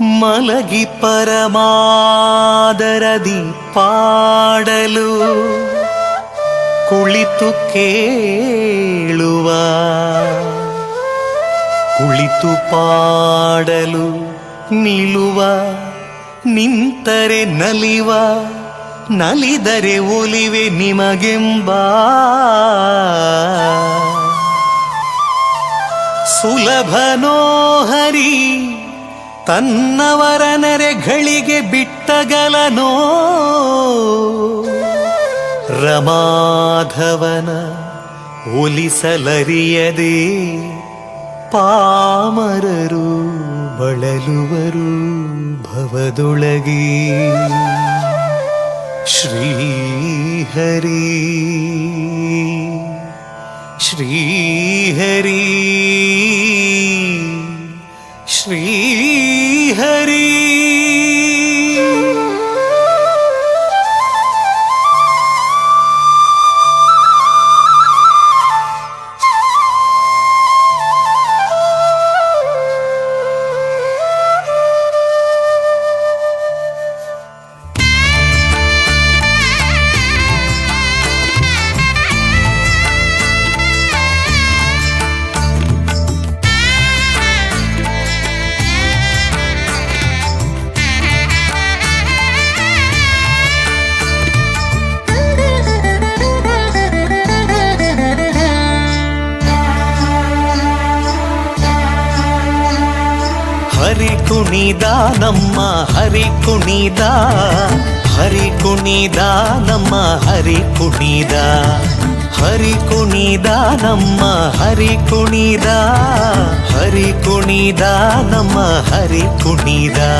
ಮಲಗಿ ಪರಮಾದರದಿ ಪಾಡಲು ಕುಳಿತು ಕೇಳುವ, ಕುಳಿತು ಪಾಡಲು ನಿಲುವ, ನಿಂತರೆ ನಲಿವ, ನಲಿದರೆ ಒಲಿವೆ ನಿಮಗೆಂಬ. ಸುಲಭನೋ ಹರಿ ತನ್ನವರ ನೆರೆಗಳಿಗೆ ಬಿಟ್ಟಗಲನೋ? ರಮಾಧವನ ಒಲಿಸಲರಿಯದೆ ಪಾಮರರು ಬಳಲುವರು ಭವದೊಳಗೆ. ಶ್ರೀಹರಿ ಶ್ರೀಹರಿ ಶ್ರೀಹರಿ ಹರಿ హరి కునిదానమ్మ హరి కుణిదా హరి కునిదానమ్మ హరి కుణిదా హరి కునిదానమ్మ హరి కుణిదా హరి కునిదానమ్మ హరి కునిదా.